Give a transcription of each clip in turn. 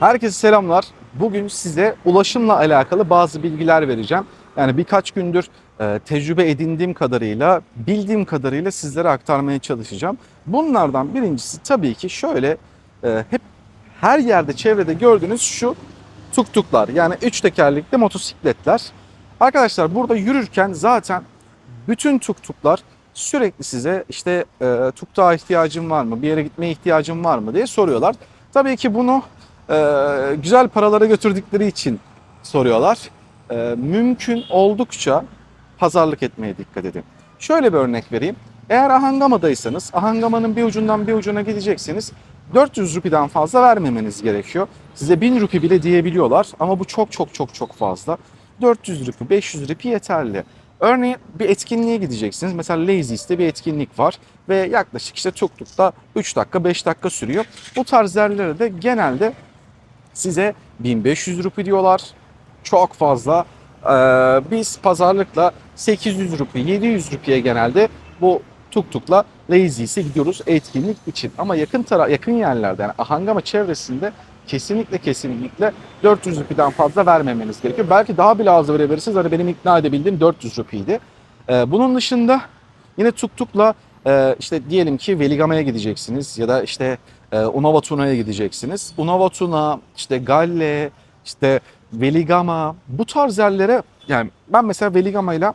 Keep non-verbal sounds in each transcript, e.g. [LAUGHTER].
Herkese selamlar. Bugün size ulaşımla alakalı bazı bilgiler vereceğim. Yani birkaç gündür e, tecrübe edindiğim kadarıyla, bildiğim kadarıyla sizlere aktarmaya çalışacağım. Bunlardan birincisi tabii ki şöyle e, hep her yerde çevrede gördüğünüz şu tuktuklar. Yani üç tekerlekli motosikletler. Arkadaşlar burada yürürken zaten bütün tuktuklar sürekli size işte e, tuktuğa ihtiyacın var mı, bir yere gitmeye ihtiyacın var mı diye soruyorlar. Tabii ki bunu e, güzel paralara götürdükleri için soruyorlar. E, mümkün oldukça pazarlık etmeye dikkat edin. Şöyle bir örnek vereyim. Eğer Ahangama'daysanız, Ahangama'nın bir ucundan bir ucuna gideceksiniz. 400 rupiden fazla vermemeniz gerekiyor. Size 1000 rupi bile diyebiliyorlar ama bu çok çok çok çok fazla. 400 rupi, 500 rupi yeterli. Örneğin bir etkinliğe gideceksiniz. Mesela Lazy's'te bir etkinlik var ve yaklaşık işte Tuktuk'ta 3 dakika 5 dakika sürüyor. Bu tarz yerlere de genelde size 1500 rupi diyorlar. Çok fazla. Ee, biz pazarlıkla 800 rupi, 700 rupiye genelde bu tuktukla Lazy's'e gidiyoruz etkinlik için. Ama yakın tara yakın yerlerde yani Ahangama çevresinde kesinlikle kesinlikle 400 rupiden fazla vermemeniz gerekiyor. Belki daha bile az verebilirsiniz. Hani benim ikna edebildiğim 400 rupiydi. Ee, bunun dışında yine tuktukla e, işte diyelim ki Veligama'ya gideceksiniz ya da işte e, Unavatuna'ya gideceksiniz. Unavatuna, işte Galle, işte Veligama bu tarz yerlere yani ben mesela Veligama ile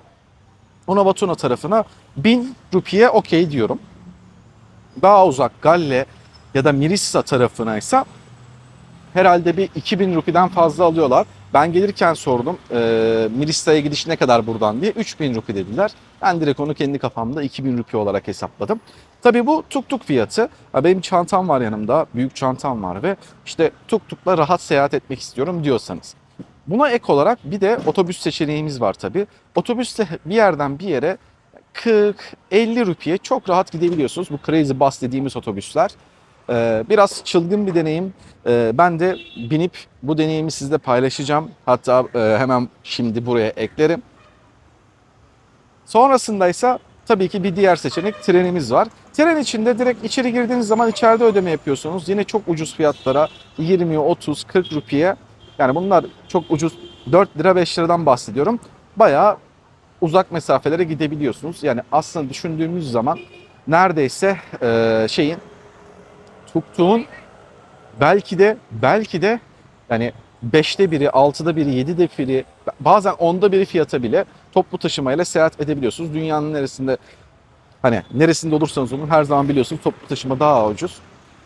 Unavatuna tarafına 1000 rupiye okey diyorum. Daha uzak Galle ya da Mirissa tarafına ise herhalde bir 2000 rupiden fazla alıyorlar. Ben gelirken sordum e, Mirissa'ya gidiş ne kadar buradan diye 3000 rupi dediler. Ben direkt onu kendi kafamda 2000 rupi olarak hesapladım. Tabii bu tuk tuk fiyatı. Benim çantam var yanımda, büyük çantam var ve işte tuk tukla rahat seyahat etmek istiyorum diyorsanız. Buna ek olarak bir de otobüs seçeneğimiz var tabii. Otobüste bir yerden bir yere 40-50 rupiye çok rahat gidebiliyorsunuz. Bu Crazy Bus dediğimiz otobüsler. Ee, biraz çılgın bir deneyim. Ee, ben de binip bu deneyimi sizle paylaşacağım. Hatta e, hemen şimdi buraya eklerim. Sonrasında ise tabii ki bir diğer seçenek trenimiz var. Tren içinde direkt içeri girdiğiniz zaman içeride ödeme yapıyorsunuz. Yine çok ucuz fiyatlara 20, 30, 40 rupiye. Yani bunlar çok ucuz 4 lira 5 liradan bahsediyorum. Bayağı uzak mesafelere gidebiliyorsunuz. Yani aslında düşündüğümüz zaman neredeyse e, şeyin tuktuğun belki de belki de yani 5'te biri, 6'da biri, 7'de biri, bazen 10'da biri fiyata bile toplu taşımayla seyahat edebiliyorsunuz. Dünyanın neresinde hani neresinde olursanız olun her zaman biliyorsunuz toplu taşıma daha ucuz.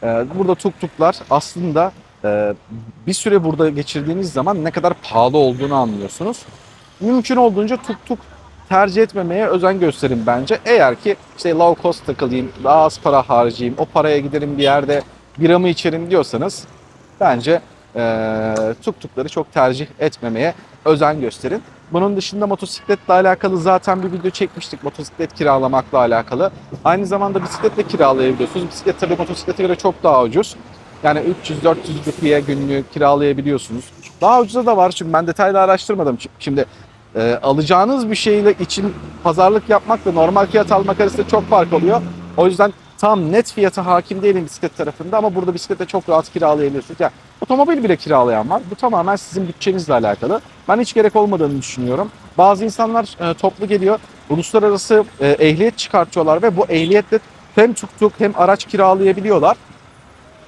Ee, burada tuktuklar aslında e, bir süre burada geçirdiğiniz zaman ne kadar pahalı olduğunu anlıyorsunuz. Mümkün olduğunca tuktuk tercih etmemeye özen gösterin bence. Eğer ki işte low cost takılayım, daha az para harcayayım, o paraya giderim bir yerde biramı içerim diyorsanız bence eee tuktukları çok tercih etmemeye özen gösterin. Bunun dışında motosikletle alakalı zaten bir video çekmiştik motosiklet kiralamakla alakalı. Aynı zamanda bisikletle kiralayabiliyorsunuz. Bisiklet tabii motosiklete göre çok daha ucuz. Yani 300-400 rupiye günlük kiralayabiliyorsunuz. Daha ucuza da var çünkü ben detaylı araştırmadım. Şimdi e, alacağınız bir şeyle için pazarlık yapmakla normal fiyat almak arasında çok fark oluyor. O yüzden tam net fiyata hakim değilim bisiklet tarafında ama burada bisiklete çok rahat kiralayabilirsiniz. Yani otomobil bile kiralayan var. Bu tamamen sizin bütçenizle alakalı. Ben hiç gerek olmadığını düşünüyorum. Bazı insanlar e, toplu geliyor, uluslararası e, ehliyet çıkartıyorlar ve bu ehliyetle hem tuktuk hem araç kiralayabiliyorlar.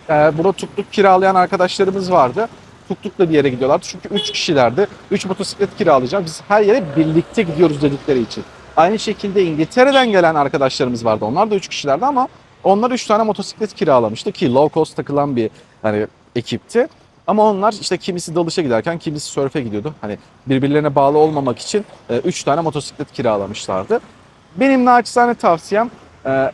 E, burada tuktuk kiralayan arkadaşlarımız vardı. Tuktukla bir yere gidiyorlardı çünkü 3 kişilerdi. 3 motosiklet kiralayacağım. Biz her yere birlikte gidiyoruz dedikleri için. Aynı şekilde İngiltere'den gelen arkadaşlarımız vardı. Onlar da 3 kişilerdi ama onlar 3 tane motosiklet kiralamıştı ki low cost takılan bir hani ekipti. Ama onlar işte kimisi dalışa giderken kimisi sörfe gidiyordu. Hani birbirlerine bağlı olmamak için 3 tane motosiklet kiralamışlardı. Benim naçizane tavsiyem e,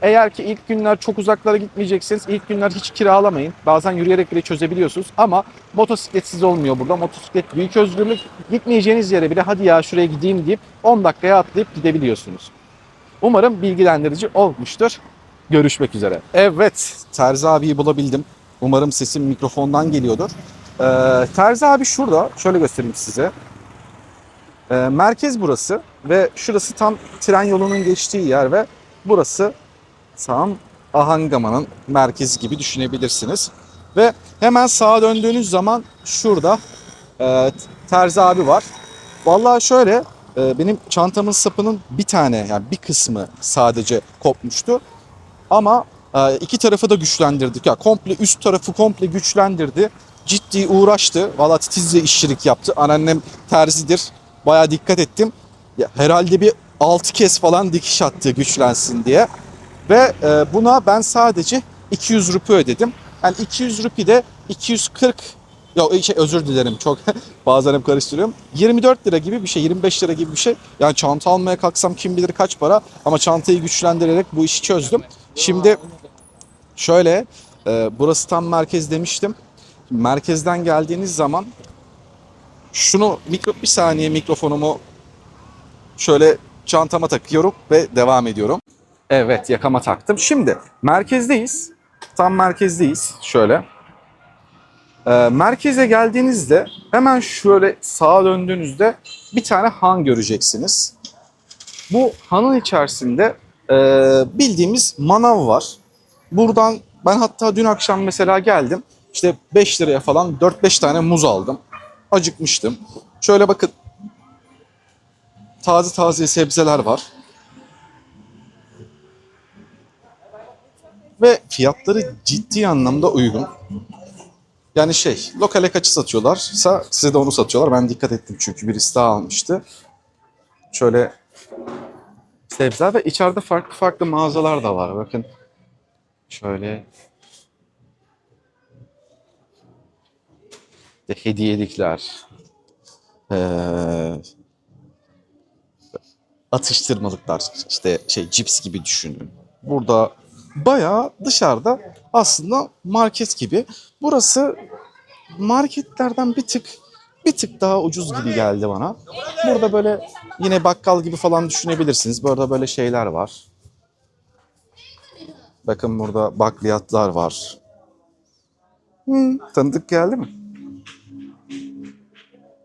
eğer ki ilk günler çok uzaklara gitmeyeceksiniz, ilk günler hiç kiralamayın. Bazen yürüyerek bile çözebiliyorsunuz ama motosikletsiz olmuyor burada. Motosiklet büyük özgürlük. Gitmeyeceğiniz yere bile hadi ya şuraya gideyim deyip 10 dakikaya atlayıp gidebiliyorsunuz. Umarım bilgilendirici olmuştur. Görüşmek üzere. Evet, Terzi abiyi bulabildim. Umarım sesim mikrofondan geliyordur. Ee, Terzi abi şurada. Şöyle göstereyim size. Ee, merkez burası ve şurası tam tren yolunun geçtiği yer ve burası tam Ahangama'nın merkezi gibi düşünebilirsiniz. Ve hemen sağa döndüğünüz zaman şurada e, terzi abi var. Vallahi şöyle e, benim çantamın sapının bir tane yani bir kısmı sadece kopmuştu. Ama e, iki tarafı da güçlendirdik. Ya komple üst tarafı komple güçlendirdi. Ciddi uğraştı. Valla titizle işçilik yaptı. Anneannem terzidir. Baya dikkat ettim. Ya, herhalde bir 6 kez falan dikiş attı güçlensin diye. Ve e, buna ben sadece 200 rupi ödedim. Yani 200 rupi de 240 Yok şey özür dilerim çok [LAUGHS] bazen hep karıştırıyorum. 24 lira gibi bir şey 25 lira gibi bir şey. Yani çanta almaya kalksam kim bilir kaç para ama çantayı güçlendirerek bu işi çözdüm. Şimdi şöyle e, burası tam merkez demiştim. Merkezden geldiğiniz zaman şunu mikro bir saniye mikrofonumu şöyle çantama takıyorum ve devam ediyorum. Evet yakama taktım. Şimdi merkezdeyiz. Tam merkezdeyiz. Şöyle. Ee, merkeze geldiğinizde hemen şöyle sağa döndüğünüzde bir tane han göreceksiniz. Bu hanın içerisinde e, bildiğimiz manav var. Buradan ben hatta dün akşam mesela geldim. İşte 5 liraya falan 4-5 tane muz aldım. Acıkmıştım. Şöyle bakın. Taze taze sebzeler var. Ve fiyatları ciddi anlamda uygun. Yani şey, lokale kaçı satıyorlarsa size de onu satıyorlar. Ben dikkat ettim çünkü birisi daha almıştı. Şöyle sebzeler ve içeride farklı farklı mağazalar da var. Bakın şöyle işte hediyelikler, ee, atıştırmalıklar, işte şey cips gibi düşünün. Burada bayağı dışarıda aslında market gibi. Burası marketlerden bir tık bir tık daha ucuz gibi geldi bana. Burada böyle yine bakkal gibi falan düşünebilirsiniz. Burada böyle şeyler var. Bakın burada bakliyatlar var. Hmm, tanıdık geldi mi?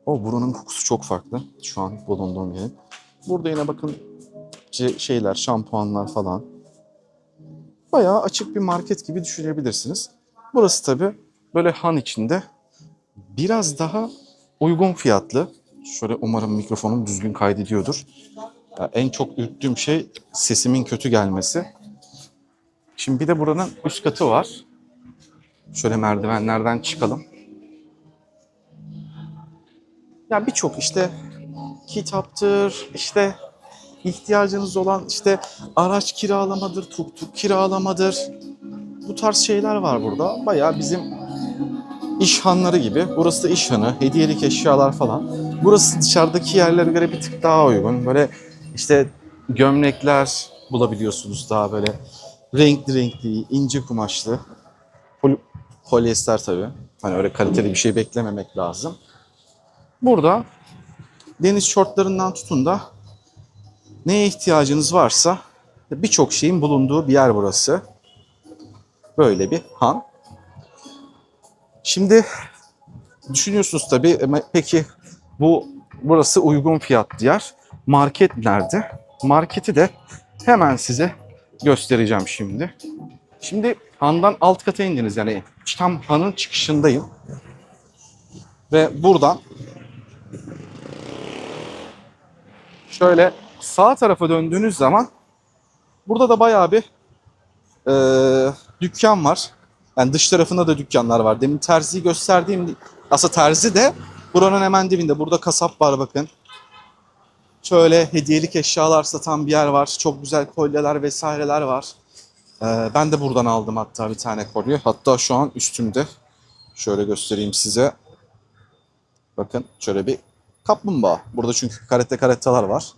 O buranın kokusu çok farklı. Şu an bulunduğum yerin. Burada yine bakın şeyler, şampuanlar falan. Bayağı açık bir market gibi düşünebilirsiniz. Burası tabi böyle han içinde biraz daha uygun fiyatlı. Şöyle umarım mikrofonum düzgün kaydediyordur. Ya en çok ürktüğüm şey sesimin kötü gelmesi. Şimdi bir de buranın üst katı var. Şöyle merdivenlerden çıkalım. Ya birçok işte kitaptır, işte ihtiyacınız olan işte araç kiralamadır, tuk kiralamadır. Bu tarz şeyler var burada. Bayağı bizim iş hanları gibi. Burası da iş hanı, hediyelik eşyalar falan. Burası dışarıdaki yerlere göre bir tık daha uygun. Böyle işte gömlekler bulabiliyorsunuz daha böyle renkli renkli, ince kumaşlı. Pol polyester tabii. Hani öyle kaliteli bir şey beklememek lazım. Burada deniz şortlarından tutun da neye ihtiyacınız varsa birçok şeyin bulunduğu bir yer burası. Böyle bir han. Şimdi düşünüyorsunuz tabii "Ama peki bu burası uygun fiyat yer. Market nerede? Marketi de hemen size göstereceğim şimdi. Şimdi handan alt kata indiniz yani tam hanın çıkışındayım. Ve buradan şöyle sağ tarafa döndüğünüz zaman burada da bayağı bir e, dükkan var. Yani dış tarafında da dükkanlar var. Demin terziyi gösterdiğim aslında terzi de buranın hemen dibinde. Burada kasap var bakın. Şöyle hediyelik eşyalar satan bir yer var. Çok güzel kolyeler vesaireler var. Ee, ben de buradan aldım hatta bir tane kolye. Hatta şu an üstümde. Şöyle göstereyim size. Bakın şöyle bir kaplumbağa. Burada çünkü karate karettalar var.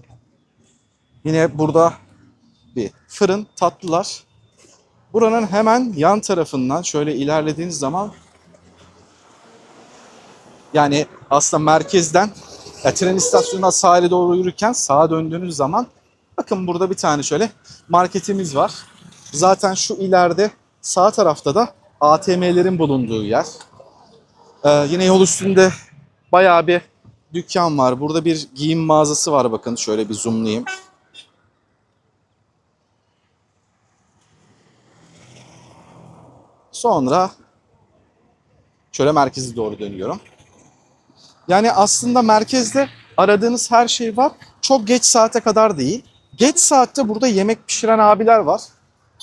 Yine burada bir fırın tatlılar. Buranın hemen yan tarafından şöyle ilerlediğiniz zaman yani aslında merkezden ya, tren istasyonuna sahile doğru yürürken sağa döndüğünüz zaman bakın burada bir tane şöyle marketimiz var. Zaten şu ileride sağ tarafta da ATM'lerin bulunduğu yer. Ee, yine yol üstünde bayağı bir dükkan var. Burada bir giyim mağazası var bakın. Şöyle bir zoomlayayım. Sonra Şöyle merkeze doğru dönüyorum. Yani aslında merkezde aradığınız her şey var. Çok geç saate kadar değil. Geç saatte burada yemek pişiren abiler var.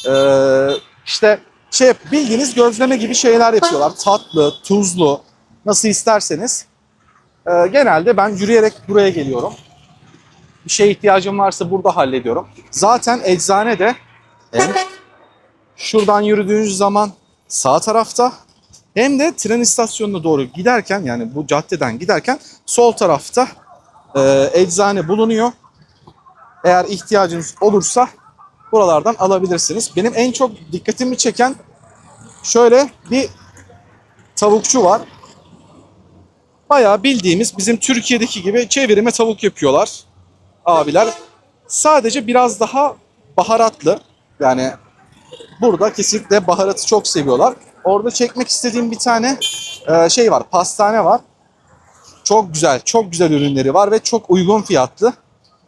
Ee, işte şey bildiğiniz gözleme gibi şeyler yapıyorlar. Tatlı, tuzlu, nasıl isterseniz. Ee, genelde ben yürüyerek buraya geliyorum. Bir şeye ihtiyacım varsa burada hallediyorum. Zaten eczane de şuradan yürüdüğünüz zaman sağ tarafta hem de tren istasyonuna doğru giderken yani bu caddeden giderken sol tarafta e, eczane bulunuyor. Eğer ihtiyacınız olursa buralardan alabilirsiniz. Benim en çok dikkatimi çeken şöyle bir tavukçu var. Bayağı bildiğimiz bizim Türkiye'deki gibi çevirme tavuk yapıyorlar abiler. Sadece biraz daha baharatlı. Yani burada kesinlikle baharatı çok seviyorlar. Orada çekmek istediğim bir tane e, şey var, pastane var. Çok güzel, çok güzel ürünleri var ve çok uygun fiyatlı.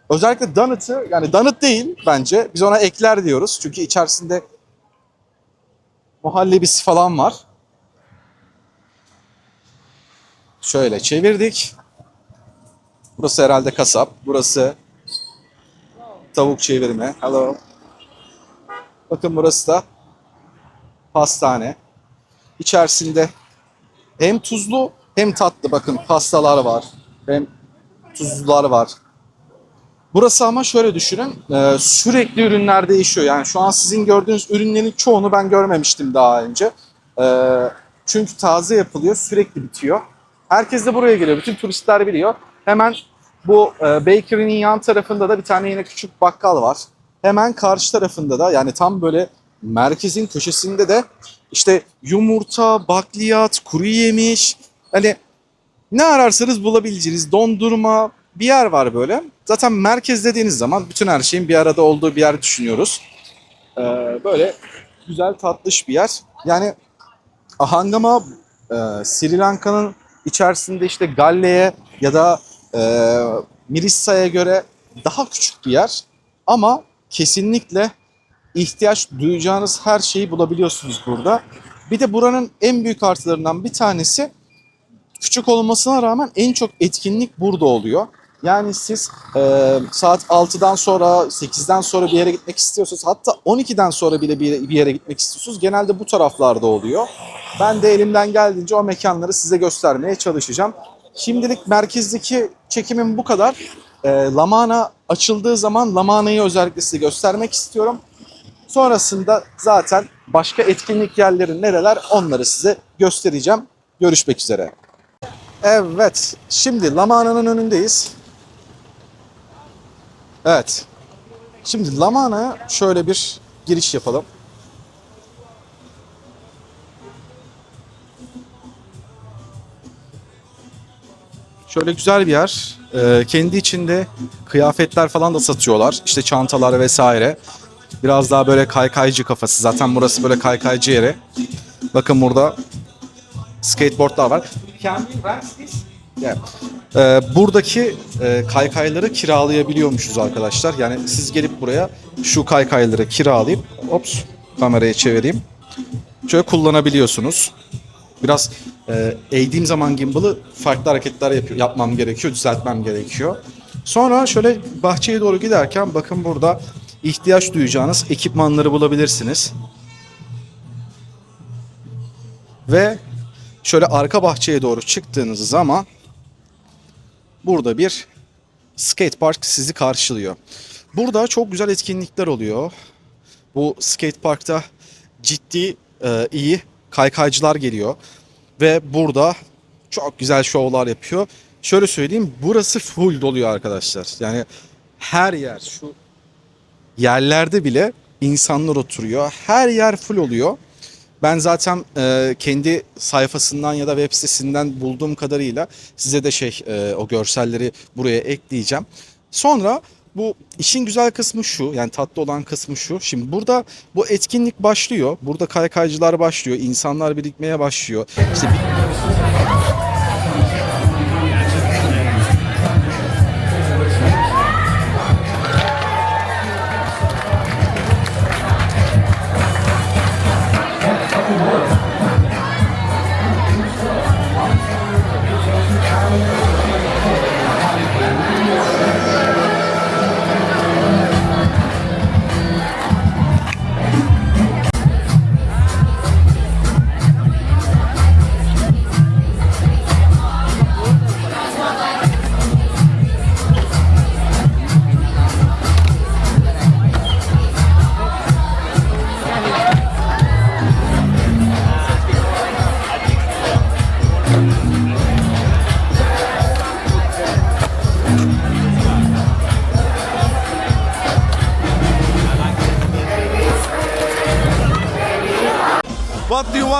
Özellikle donut'ı, yani donut değil bence. Biz ona ekler diyoruz. Çünkü içerisinde muhallebisi falan var. Şöyle çevirdik. Burası herhalde kasap. Burası tavuk çevirme. Hello. Bakın burası da pastane. İçerisinde hem tuzlu hem tatlı bakın pastalar var. Hem tuzlular var. Burası ama şöyle düşünün e, sürekli ürünler değişiyor. Yani şu an sizin gördüğünüz ürünlerin çoğunu ben görmemiştim daha önce. E, çünkü taze yapılıyor sürekli bitiyor. Herkes de buraya geliyor. Bütün turistler biliyor. Hemen bu e, bakery'nin yan tarafında da bir tane yine küçük bakkal var. Hemen karşı tarafında da yani tam böyle merkezin köşesinde de işte yumurta, bakliyat, kuru yemiş hani ne ararsanız bulabileceğiniz dondurma bir yer var böyle. Zaten merkez dediğiniz zaman bütün her şeyin bir arada olduğu bir yer düşünüyoruz. Ee, böyle güzel tatlış bir yer. Yani Ahangama e, Sri Lanka'nın içerisinde işte Galle'ye ya da e, Mirissa'ya göre daha küçük bir yer. Ama kesinlikle ihtiyaç duyacağınız her şeyi bulabiliyorsunuz burada. Bir de buranın en büyük artılarından bir tanesi küçük olmasına rağmen en çok etkinlik burada oluyor. Yani siz e, saat 6'dan sonra 8'den sonra bir yere gitmek istiyorsanız hatta 12'den sonra bile bir, bir yere gitmek istiyorsunuz. Genelde bu taraflarda oluyor. Ben de elimden geldiğince o mekanları size göstermeye çalışacağım. Şimdilik merkezdeki çekimim bu kadar. E, Lamana açıldığı zaman Lamana'yı özellikle size göstermek istiyorum. Sonrasında zaten başka etkinlik yerleri nereler onları size göstereceğim. Görüşmek üzere. Evet, şimdi Lamana'nın önündeyiz. Evet. Şimdi Lamana'ya şöyle bir giriş yapalım. Şöyle güzel bir yer. Ee, kendi içinde kıyafetler falan da satıyorlar. İşte çantalar vesaire. Biraz daha böyle kaykaycı kafası. Zaten burası böyle kaykaycı yeri. Bakın burada skateboardlar var. Can we rent this? Yeah. Ee, buradaki e, kaykayları kiralayabiliyormuşuz arkadaşlar. Yani siz gelip buraya şu kaykayları kiralayıp ops kamerayı çevireyim. Şöyle kullanabiliyorsunuz. Biraz e, eğdiğim zaman gimbal'ı farklı hareketler yapıyor, yapmam gerekiyor, düzeltmem gerekiyor. Sonra şöyle bahçeye doğru giderken bakın burada ihtiyaç duyacağınız ekipmanları bulabilirsiniz. Ve şöyle arka bahçeye doğru çıktığınız zaman burada bir skate park sizi karşılıyor. Burada çok güzel etkinlikler oluyor. Bu skate parkta ciddi e, iyi kaykaycılar geliyor ve burada çok güzel şovlar yapıyor. Şöyle söyleyeyim burası full doluyor arkadaşlar. Yani her yer şu yerlerde bile insanlar oturuyor. Her yer full oluyor. Ben zaten e, kendi sayfasından ya da web sitesinden bulduğum kadarıyla size de şey e, o görselleri buraya ekleyeceğim. Sonra bu işin güzel kısmı şu yani tatlı olan kısmı şu. Şimdi burada bu etkinlik başlıyor. Burada kaykaycılar başlıyor. insanlar birikmeye başlıyor. İşte bir-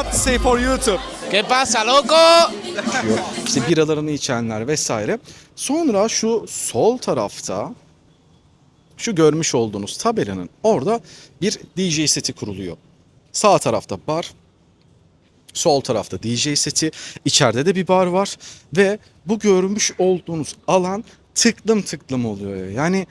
To say for YouTube? ¿Qué pasa, loco? [LAUGHS] İşte biralarını içenler vesaire. Sonra şu sol tarafta şu görmüş olduğunuz tabelanın orada bir DJ seti kuruluyor. Sağ tarafta bar, sol tarafta DJ seti, içeride de bir bar var ve bu görmüş olduğunuz alan tıklım tıklım oluyor. Yani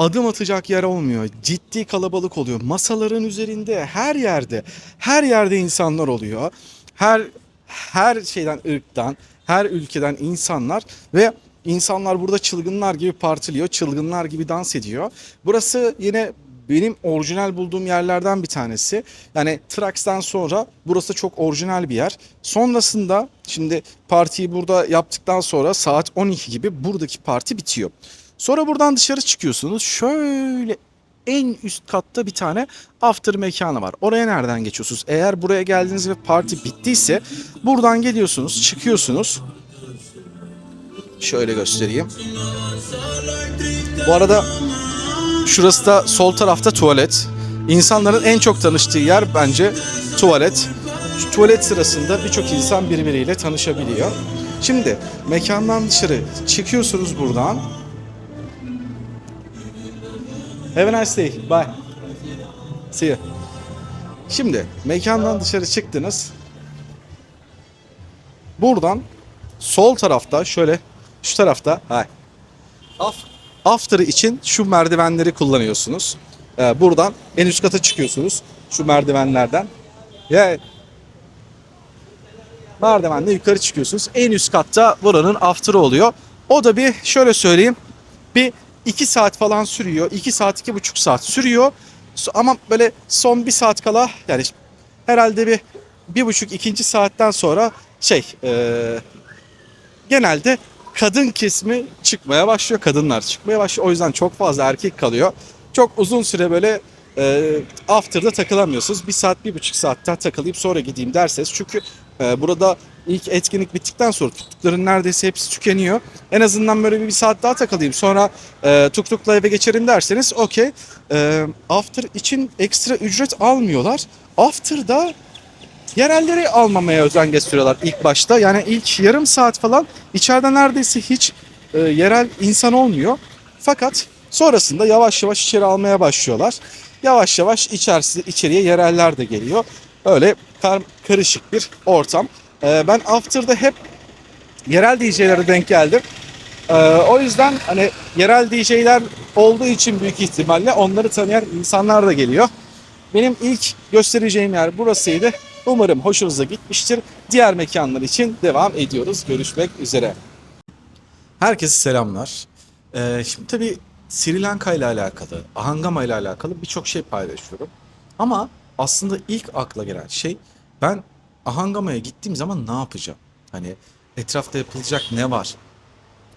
adım atacak yer olmuyor. Ciddi kalabalık oluyor. Masaların üzerinde her yerde her yerde insanlar oluyor. Her her şeyden ırktan, her ülkeden insanlar ve insanlar burada çılgınlar gibi partiliyor, çılgınlar gibi dans ediyor. Burası yine benim orijinal bulduğum yerlerden bir tanesi. Yani Trax'tan sonra burası çok orijinal bir yer. Sonrasında şimdi partiyi burada yaptıktan sonra saat 12 gibi buradaki parti bitiyor. Sonra buradan dışarı çıkıyorsunuz. Şöyle en üst katta bir tane after mekanı var. Oraya nereden geçiyorsunuz? Eğer buraya geldiniz ve parti bittiyse buradan geliyorsunuz, çıkıyorsunuz. Şöyle göstereyim. Bu arada şurası da sol tarafta tuvalet. İnsanların en çok tanıştığı yer bence tuvalet. Tuvalet sırasında birçok insan birbiriyle tanışabiliyor. Şimdi mekandan dışarı çıkıyorsunuz buradan. Have a nice day. Bye. See you. Şimdi mekandan dışarı çıktınız. Buradan sol tarafta şöyle şu tarafta hay. Af- After için şu merdivenleri kullanıyorsunuz. Ee, buradan en üst kata çıkıyorsunuz. Şu merdivenlerden. Ya merdivenle yukarı çıkıyorsunuz. En üst katta buranın after'ı oluyor. O da bir şöyle söyleyeyim. Bir iki saat falan sürüyor. iki saat, iki buçuk saat sürüyor. Ama böyle son bir saat kala yani herhalde bir bir buçuk ikinci saatten sonra şey eee, genelde kadın kesimi çıkmaya başlıyor. Kadınlar çıkmaya başlıyor. O yüzden çok fazla erkek kalıyor. Çok uzun süre böyle e, after'da takılamıyorsunuz. Bir saat, bir buçuk saatten takılayım sonra gideyim derseniz. Çünkü e, burada ilk etkinlik bittikten sonra tuktukların neredeyse hepsi tükeniyor. En azından böyle bir, saat daha takılayım. Sonra e, tuktukla eve geçerim derseniz okey. E, after için ekstra ücret almıyorlar. After'da yerelleri almamaya özen gösteriyorlar ilk başta. Yani ilk yarım saat falan içeride neredeyse hiç e, yerel insan olmuyor. Fakat sonrasında yavaş yavaş içeri almaya başlıyorlar. Yavaş yavaş içerisi, içeriye yereller de geliyor. Öyle karışık bir ortam. E, ben After'da hep yerel DJ'lere denk geldim. E, o yüzden hani yerel DJ'ler olduğu için büyük ihtimalle onları tanıyan insanlar da geliyor. Benim ilk göstereceğim yer burasıydı. Umarım hoşunuza gitmiştir. Diğer mekanlar için devam ediyoruz. Görüşmek üzere. Herkese selamlar. Ee, şimdi tabii Sri Lanka ile alakalı, Ahangama ile alakalı birçok şey paylaşıyorum. Ama aslında ilk akla gelen şey ben Ahangama'ya gittiğim zaman ne yapacağım? Hani etrafta yapılacak ne var?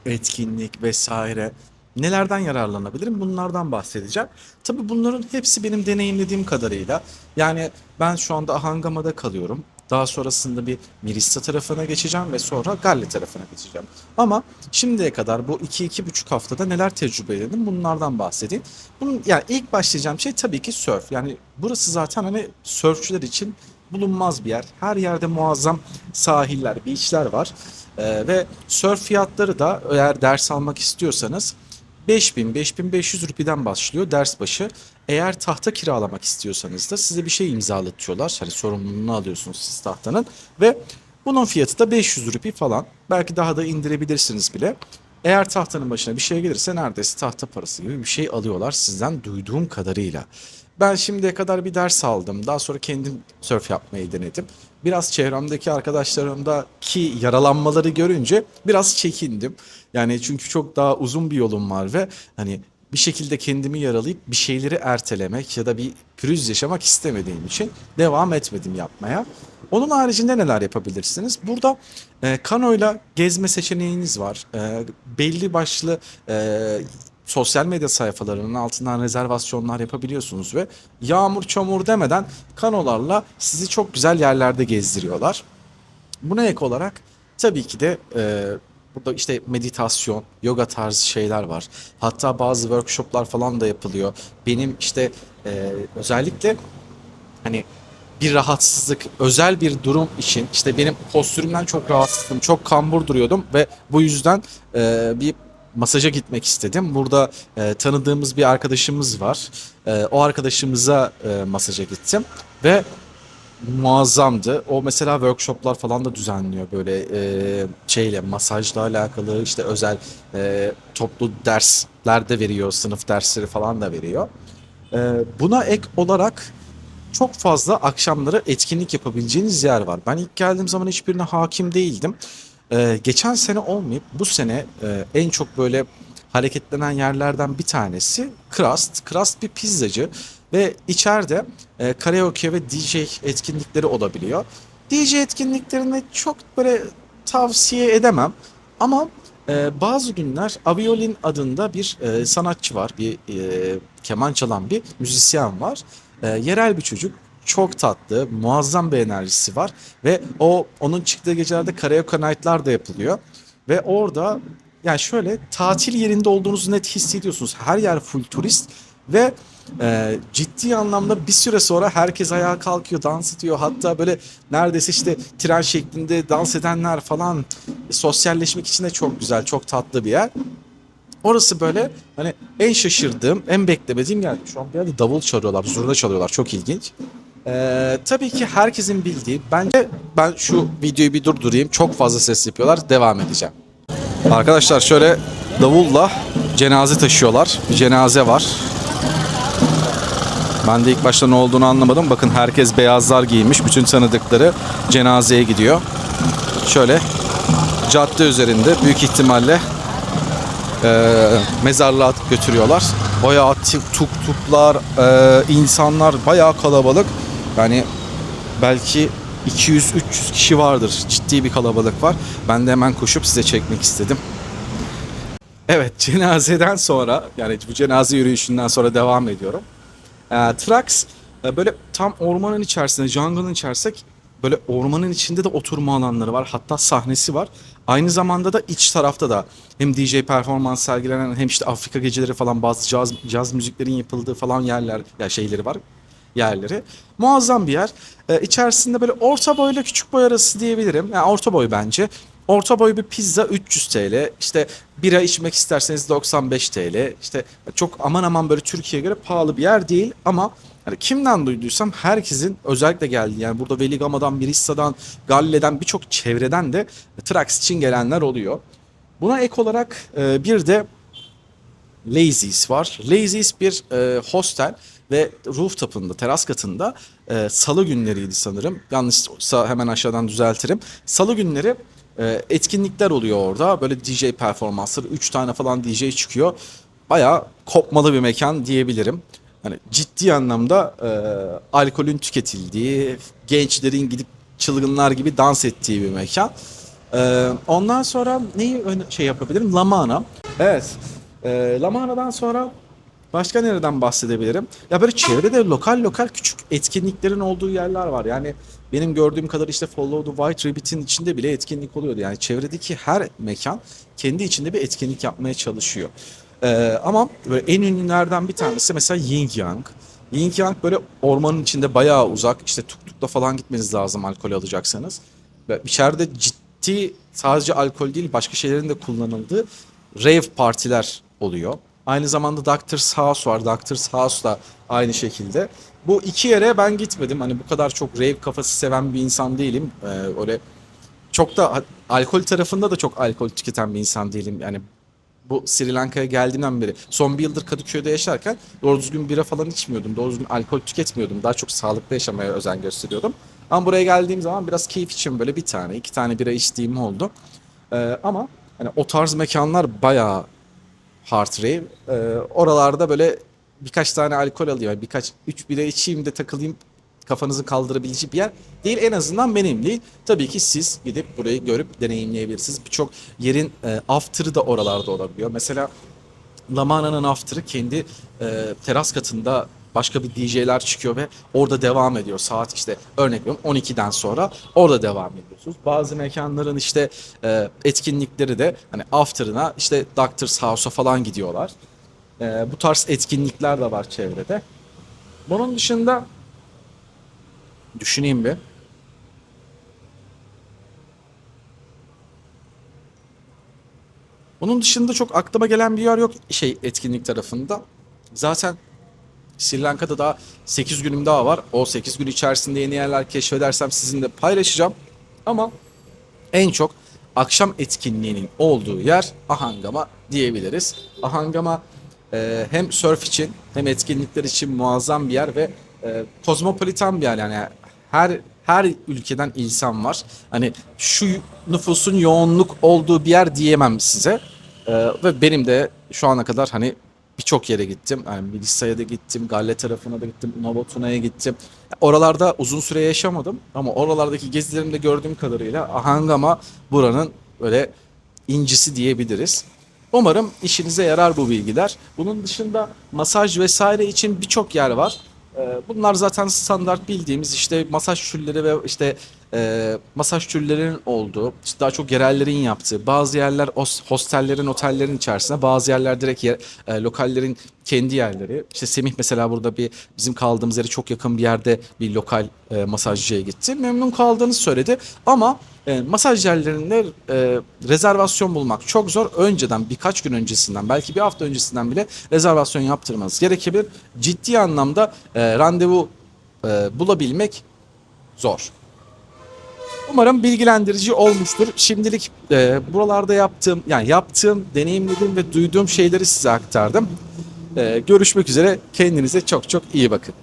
etkinlik vesaire nelerden yararlanabilirim bunlardan bahsedeceğim. Tabii bunların hepsi benim deneyimlediğim kadarıyla. Yani ben şu anda Ahangama'da kalıyorum. Daha sonrasında bir Mirista tarafına geçeceğim ve sonra Galle tarafına geçeceğim. Ama şimdiye kadar bu 2-2,5 haftada neler tecrübe edindim bunlardan bahsedeyim. Bunun, yani ilk başlayacağım şey tabii ki surf. Yani burası zaten hani surfçüler için bulunmaz bir yer. Her yerde muazzam sahiller, beachler var. Ee, ve surf fiyatları da eğer ders almak istiyorsanız 5000-5500 rupiden başlıyor ders başı. Eğer tahta kiralamak istiyorsanız da size bir şey imzalatıyorlar. Hani sorumluluğunu alıyorsunuz siz tahtanın ve bunun fiyatı da 500 rupi falan. Belki daha da indirebilirsiniz bile. Eğer tahtanın başına bir şey gelirse neredeyse tahta parası gibi bir şey alıyorlar sizden duyduğum kadarıyla. Ben şimdiye kadar bir ders aldım. Daha sonra kendim surf yapmayı denedim. Biraz çevremdeki arkadaşlarımdaki yaralanmaları görünce biraz çekindim. Yani çünkü çok daha uzun bir yolum var ve hani bir şekilde kendimi yaralayıp bir şeyleri ertelemek ya da bir pürüz yaşamak istemediğim için devam etmedim yapmaya. Onun haricinde neler yapabilirsiniz? Burada e, kanoyla gezme seçeneğiniz var. E, belli başlı e, sosyal medya sayfalarının altından rezervasyonlar yapabiliyorsunuz ve yağmur çamur demeden kanolarla sizi çok güzel yerlerde gezdiriyorlar. Buna ek olarak tabii ki de e, burada işte meditasyon, yoga tarzı şeyler var. Hatta bazı workshoplar falan da yapılıyor. Benim işte e, özellikle hani bir rahatsızlık, özel bir durum için işte benim postürümden çok rahatsızdım, çok kambur duruyordum ve bu yüzden e, bir masaja gitmek istedim. Burada e, tanıdığımız bir arkadaşımız var. E, o arkadaşımıza e, masaja gittim ve muazzamdı. O mesela workshoplar falan da düzenliyor böyle e, şeyle masajla alakalı işte özel e, toplu dersler de veriyor, sınıf dersleri falan da veriyor. E, buna ek olarak çok fazla akşamları etkinlik yapabileceğiniz yer var. Ben ilk geldiğim zaman hiçbirine hakim değildim. Ee, geçen sene olmayıp bu sene e, en çok böyle hareketlenen yerlerden bir tanesi Crust. Crust bir pizzacı ve içeride e, karaoke ve DJ etkinlikleri olabiliyor. DJ etkinliklerini çok böyle tavsiye edemem ama e, bazı günler Aviolin adında bir e, sanatçı var, bir e, keman çalan bir müzisyen var. E, yerel bir çocuk. Çok tatlı, muazzam bir enerjisi var ve o onun çıktığı gecelerde karaoke night'lar da yapılıyor ve orada yani şöyle tatil yerinde olduğunuzu net hissediyorsunuz. Her yer full turist ve e, ciddi anlamda bir süre sonra herkes ayağa kalkıyor, dans ediyor. Hatta böyle neredeyse işte tren şeklinde dans edenler falan sosyalleşmek için de çok güzel, çok tatlı bir yer. Orası böyle hani en şaşırdığım, en beklemediğim yer. Şu an bir yerde davul çalıyorlar, zurna çalıyorlar. Çok ilginç. Ee, tabii ki herkesin bildiği. Bence ben şu videoyu bir durdurayım. Çok fazla ses yapıyorlar. Devam edeceğim. Arkadaşlar şöyle davulla cenaze taşıyorlar. Bir cenaze var. Ben de ilk başta ne olduğunu anlamadım. Bakın herkes beyazlar giymiş. Bütün tanıdıkları cenazeye gidiyor. Şöyle cadde üzerinde büyük ihtimalle e, mezarlığa götürüyorlar. Bayağı tuk tuklar, e, insanlar bayağı kalabalık. Yani belki 200-300 kişi vardır. Ciddi bir kalabalık var. Ben de hemen koşup size çekmek istedim. Evet [LAUGHS] cenazeden sonra yani bu cenaze yürüyüşünden sonra devam ediyorum. E, Trax e, böyle tam ormanın içerisinde, jungle'ın içerisinde böyle ormanın içinde de oturma alanları var. Hatta sahnesi var. Aynı zamanda da iç tarafta da hem DJ performans sergilenen hem işte Afrika geceleri falan bazı caz, caz müziklerin yapıldığı falan yerler ya şeyleri var yerleri. Muazzam bir yer. Ee, içerisinde böyle orta boyla küçük boy arası diyebilirim. Yani orta boy bence. Orta boy bir pizza 300 TL. İşte bira içmek isterseniz 95 TL. İşte çok aman aman böyle Türkiye'ye göre pahalı bir yer değil ama yani kimden duyduysam herkesin özellikle geldi. Yani burada Veligama'dan, Birissa'dan, Galle'den birçok çevreden de Trax için gelenler oluyor. Buna ek olarak e, bir de Lazy's var. Lazy's bir e, hostel ve rooftop'ında, teras katında e, salı günleriydi sanırım. Yanlışsa hemen aşağıdan düzeltirim. Salı günleri e, etkinlikler oluyor orada. Böyle DJ performansları. 3 tane falan DJ çıkıyor. Bayağı kopmalı bir mekan diyebilirim. Hani ciddi anlamda e, alkolün tüketildiği, gençlerin gidip çılgınlar gibi dans ettiği bir mekan. E, ondan sonra neyi şey yapabilirim? Lamana. Evet. E, Lamana'dan sonra başka nereden bahsedebilirim? Ya böyle çevrede lokal lokal küçük etkinliklerin olduğu yerler var. Yani benim gördüğüm kadar işte Follow the White Rabbit'in içinde bile etkinlik oluyordu. Yani çevredeki her mekan kendi içinde bir etkinlik yapmaya çalışıyor. Ee, ama böyle en ünlülerden bir tanesi mesela Yin Yang. Yin Yang böyle ormanın içinde bayağı uzak. İşte tuk tukla falan gitmeniz lazım alkol alacaksanız. Ve içeride ciddi sadece alkol değil başka şeylerin de kullanıldığı rave partiler oluyor. Aynı zamanda Doctor's House var. Doctor's House da aynı şekilde. Bu iki yere ben gitmedim. Hani bu kadar çok rave kafası seven bir insan değilim. Ee, öyle çok da alkol tarafında da çok alkol tüketen bir insan değilim. Yani bu Sri Lanka'ya geldiğimden beri son bir yıldır Kadıköy'de yaşarken doğru düzgün bira falan içmiyordum. Doğru düzgün alkol tüketmiyordum. Daha çok sağlıklı yaşamaya özen gösteriyordum. Ama buraya geldiğim zaman biraz keyif için böyle bir tane, iki tane bira içtiğim oldu. Ee, ama hani o tarz mekanlar bayağı hard rave. Ee, oralarda böyle birkaç tane alkol alayım. Birkaç, üç bira içeyim de takılayım kafanızı kaldırabileceği bir yer değil. En azından benim değil. Tabii ki siz gidip burayı görüp deneyimleyebilirsiniz. Birçok yerin e, after'ı da oralarda olabiliyor. Mesela Lamana'nın after'ı kendi e, teras katında başka bir DJ'ler çıkıyor ve orada devam ediyor. Saat işte örnek veriyorum 12'den sonra orada devam ediyorsunuz. Bazı mekanların işte e, etkinlikleri de hani after'ına işte Doctor's House'a falan gidiyorlar. E, bu tarz etkinlikler de var çevrede. Bunun dışında Düşüneyim bir. Onun dışında çok aklıma gelen bir yer yok şey etkinlik tarafında. Zaten Sri Lanka'da daha 8 günüm daha var. O 8 gün içerisinde yeni yerler keşfedersem sizinle paylaşacağım. Ama en çok akşam etkinliğinin olduğu yer Ahangama diyebiliriz. Ahangama e, hem surf için hem etkinlikler için muazzam bir yer ve e, kozmopolitan bir yer yani her her ülkeden insan var. Hani şu nüfusun yoğunluk olduğu bir yer diyemem size. E, ve benim de şu ana kadar hani birçok yere gittim. Yani Melisa'ya da gittim, Galle tarafına da gittim, Novotuna'ya gittim. Oralarda uzun süre yaşamadım ama oralardaki gezilerimde gördüğüm kadarıyla Ahangama buranın böyle incisi diyebiliriz. Umarım işinize yarar bu bilgiler. Bunun dışında masaj vesaire için birçok yer var. Ee, Bunlar zaten standart bildiğimiz işte masaj türleri ve işte e, masaj türlerinin olduğu, işte daha çok yerellerin yaptığı, bazı yerler hos- hostellerin, otellerin içerisinde, bazı yerler direkt yer, e, lokallerin kendi yerleri. İşte Semih mesela burada bir bizim kaldığımız yere çok yakın bir yerde bir lokal e, masajcıya gitti. Memnun kaldığını söyledi ama e, masaj yerlerinde e, rezervasyon bulmak çok zor. Önceden birkaç gün öncesinden belki bir hafta öncesinden bile rezervasyon yaptırmanız gerekebilir. Ciddi anlamda e, randevu e, bulabilmek zor. Umarım bilgilendirici olmuştur. Şimdilik e, buralarda yaptığım, yani yaptığım, deneyimlediğim ve duyduğum şeyleri size aktardım. E, görüşmek üzere. Kendinize çok çok iyi bakın.